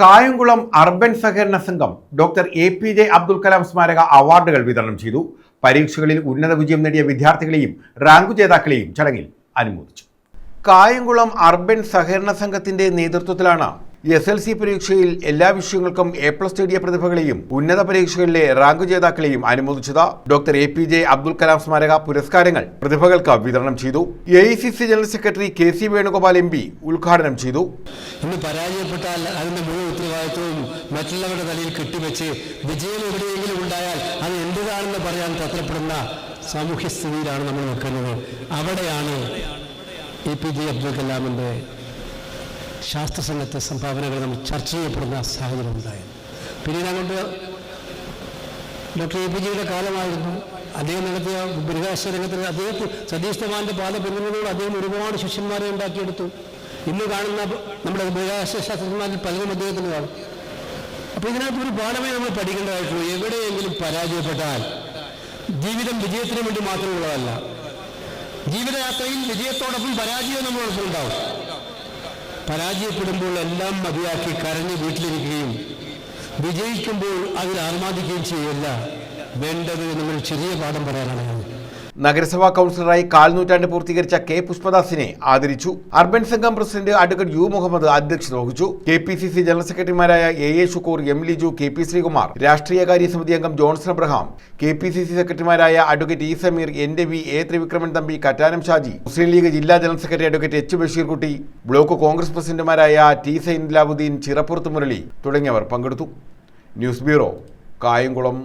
Kayamkulam urban സഹകരണ സംഘം doctor A P J Abdul Kalam സ്മാരക അവാർഡുകൾ വിതരണം ചെയ്തു. പരീക്ഷകളിൽ ഉന്നത വിജയം നേടിയ വിദ്യാർത്ഥികളെയും റാങ്ക് ജേതാക്കളെയും ചടങ്ങിൽ അനുമോദിച്ചു. കായംകുളം അർബൻ സഹകരണ സംഘത്തിന്റെ നേതൃത്വത്തിലാണ് എസ് എൽ സി പരീക്ഷയിൽ എല്ലാ വിഷയങ്ങൾക്കും എ പ്ലസ് നേടിയ പ്രതിഭകളെയും ഉന്നത പരീക്ഷകളിലെ റാങ്ക് ജേതാക്കളെയും അനുമോദിച്ചത് doctor A P J Abdul Kalam സ്മാരക പുരസ്കാരങ്ങൾ പ്രതിഭകൾക്ക് വിതരണം ചെയ്തു. A I C C general secretary K C Venugopal M P ഉദ്ഘാടനം ചെയ്തു. ഇന്ന് പരാജയപ്പെട്ടാൽ അതിന്റെ മുഴുവൻ ഉത്തരവാദിത്വവും മറ്റുള്ളവരുടെ തലയിൽ കെട്ടിവെച്ച് വിജയം എവിടെയെങ്കിലും ഉണ്ടായാൽ അത് എന്റേതാണെന്ന് പറയാൻ തത്രപ്പെടുന്ന സാമൂഹ്യ സ്ഥിതിയിലാണ് നമ്മൾ നിൽക്കുന്നത്. അവിടെയാണ് എ പി ജെ അബ്ദുൽ കലാമിന്റെ ശാസ്ത്രസംഘത്തെ സംഭാവനകൾ നമ്മൾ ചർച്ച ചെയ്യപ്പെടുന്ന സാഹചര്യം ഉണ്ടായത്. പിന്നീട് അങ്ങോട്ട് ഡോക്ടർ എ പി ജിയുടെ കാലമായിരുന്നു. അദ്ദേഹം നടത്തിയ ബഹിരാകാശ രംഗത്തിൽ അദ്ദേഹത്തെ സതീഷ് ധവാന്റെ പാത പിന്തുണയോട് അദ്ദേഹം ഒരുപാട് ശിഷ്യന്മാരെ ഉണ്ടാക്കിയെടുത്തു. ഇന്ന് കാണുന്ന നമ്മുടെ ബഹിരാകാശ ശാസ്ത്രജ്ഞന്മാരിൽ പലരും അദ്ദേഹത്തിന് കാണും അപ്പോൾ ഇതിനകത്ത് ഒരു പാഠമേ നമ്മൾ പഠിക്കേണ്ടതായിട്ടുള്ളൂ. എവിടെയെങ്കിലും പരാജയപ്പെട്ടാൽ ജീവിതം വിജയത്തിന് വേണ്ടി മാത്രമുള്ളതല്ല. ജീവിതയാത്രയിൽ വിജയത്തോടൊപ്പം പരാജയം നമ്മളോടൊപ്പം ഉണ്ടാവും പരാജയപ്പെടുമ്പോൾ എല്ലാം മതിയാക്കി കരഞ്ഞ് വീട്ടിലിരിക്കുകയും വിജയിക്കുമ്പോൾ അതിൽ ആർമാദിക്കുകയും ചെയ്യല്ല വേണ്ടത് നമ്മൾ ചെറിയ പാഠം പറയാനാണ് നഗരസഭാ കൗൺസിലറായി കാൽനൂറ്റാണ്ട് പൂർത്തീകരിച്ച കെ പുഷ്പദാസിനെ ആദരിച്ചു. അർബൻ സംഘം പ്രസിഡന്റ് അഡ്വക്കേറ്റ് യു മുഹമ്മദ് അധ്യക്ഷത വഹിച്ചു. K P C C general സെക്രട്ടറിമാരായ A A Shukoor M Liju K P Sreekumar രാഷ്ട്രീയകാര്യ സമിതി അംഗം Johnson Abraham K P C C സെക്രട്ടറിമാരായ advocate E Sameer N V A Thrivikraman Thampi Kattanam Shaji Muslim League ജില്ലാ general secretary advocate H Basheerkutty block Congress പ്രസിഡന്റുമാരായ T Sainulabdeen Chirappurath Murali തുടങ്ങിയവർ പങ്കെടുത്തു. News bureau Kayamkulam.